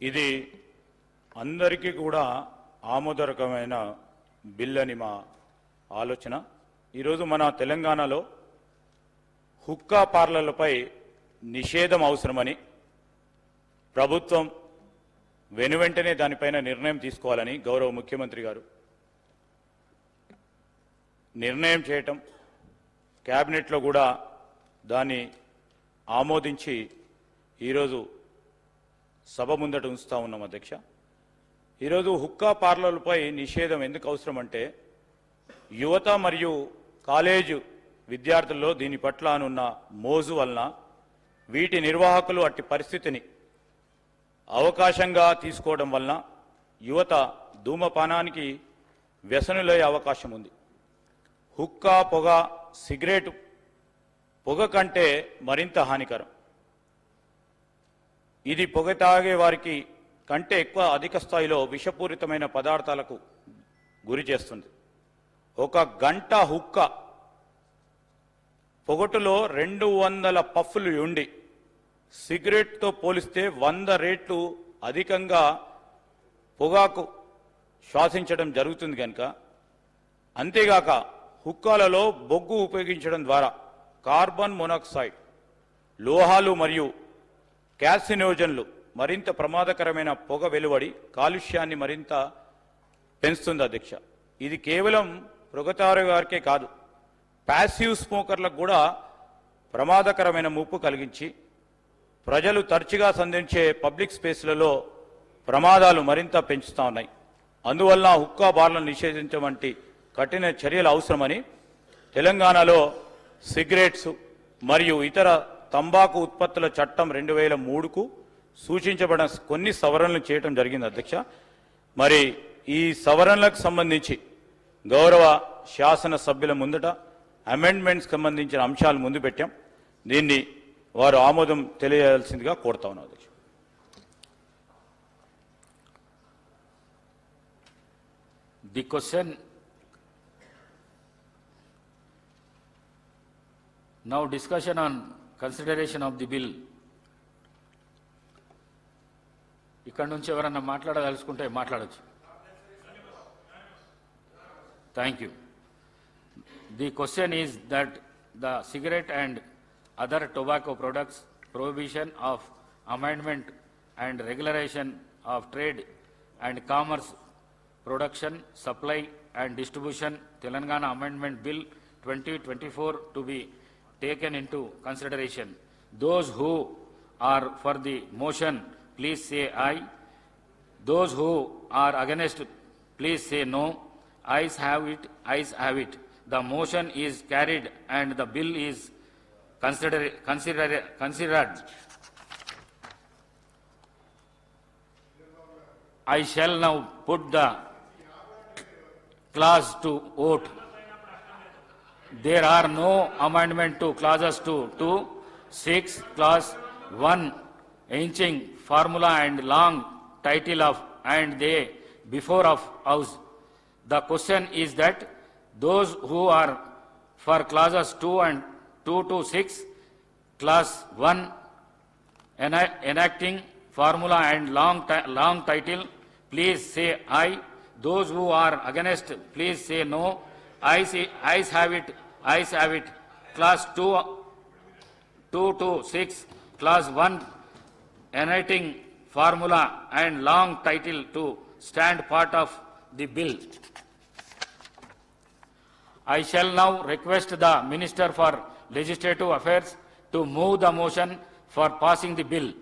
ఇది అందరికీ కూడా ఆమోదరకమైన బిల్ అని మా ఆలోచన. ఈరోజు మన తెలంగాణలో హుక్కా పార్లర్లపై నిషేధం అవసరమని ప్రభుత్వం వెనువెంటనే దానిపైన నిర్ణయం తీసుకోవాలని గౌరవ ముఖ్యమంత్రి గారు నిర్ణయం చేయటం క్యాబినెట్లో కూడా దాన్ని ఆమోదించి ఈరోజు సభ ముందట ఉంచుతా ఉన్నాం అధ్యక్ష. ఈరోజు హుక్కా పార్లర్లపై నిషేధం ఎందుకు అవసరం అంటే యువత మరియు కాలేజు విద్యార్థుల్లో దీని పట్ల అనున్న మోజు వలన వీటి నిర్వాహకులు అట్టి పరిస్థితిని అవకాశంగా తీసుకోవడం వలన యువత ధూమపానానికి వ్యసనులయ్యే అవకాశం ఉంది. హుక్కా పొగ సిగరెట్ పొగ కంటే మరింత హానికరం. ఇది పొగ తాగే వారికి కంటే ఎక్కువ అధిక స్థాయిలో విషపూరితమైన పదార్థాలకు గురి చేస్తుంది. ఒక గంట హుక్క పొగటులో రెండు వందల పఫ్లు ఉండి సిగరెట్తో పోలిస్తే వంద రేట్లు అధికంగా పొగాకు శ్వాసించడం జరుగుతుంది కనుక. అంతేగాక హుక్కాలలో బొగ్గు ఉపయోగించడం ద్వారా కార్బన్ మొనాక్సైడ్ లోహాలు మరియు క్యాసినోజన్లు మరింత ప్రమాదకరమైన పొగ వెలువడి కాలుష్యాన్ని మరింత పెంచుతుంది అధ్యక్ష. ఇది కేవలం పొగతారు గారికే కాదు ప్యాసివ్ స్మోకర్లకు కూడా ప్రమాదకరమైన ముప్పు కలిగించి ప్రజలు తరచుగా సంధించే పబ్లిక్ స్పేస్లలో ప్రమాదాలు మరింత పెంచుతా ఉన్నాయి. అందువల్ల హుక్కా బార్లను నిషేధించడం వంటి కఠిన చర్యలు అవసరమని తెలంగాణలో సిగరెట్స్ మరియు ఇతర తంబాకు ఉత్పత్తుల చట్టం రెండు వేల మూడుకు సూచించబడిన కొన్ని సవరణలు చేయటం జరిగింది అధ్యక్ష. మరి ఈ సవరణలకు సంబంధించి గౌరవ శాసన సభ్యుల ముందట అమెండ్మెంట్స్ సంబంధించిన అంశాలు ముందు పెట్టాం. దీన్ని వారు ఆమోదం తెలియజేయాల్సిందిగా కోరుతా ఉన్నాం అధ్యక్ష. The question now discussion on consideration of the bill. ఇక్కడ నుంచి ఎవరన్నా మాట్లాడదలుచుకుంటే మాట్లాడచ్చు thank you the question is that the cigarette and other tobacco products prohibition of amendment and regulation of trade and commerce production, supply and distribution, Telangana Amendment Bill 2024 to be taken into consideration. Those who are for the motion, please say aye. Those who are against, please say no. Ayes have it, ayes have it. The motion is carried and the bill is consider, consider, considered. I shall now put the clause to vote. There are no amendment to clauses 2, 2, 6, clause 1, inching formula and long title of and they before of house. The question is that those who are for clauses 2 and 2 to 6, clause 1, enacting formula and long, long title, please say aye. Those who are against, please say no. I Ayes, ayes have it, ayes have it. Class 2, 2 to 6, class 1, enacting formula and long title to stand part of the bill. I shall now request the Minister for Legislative Affairs to move the motion for passing the bill.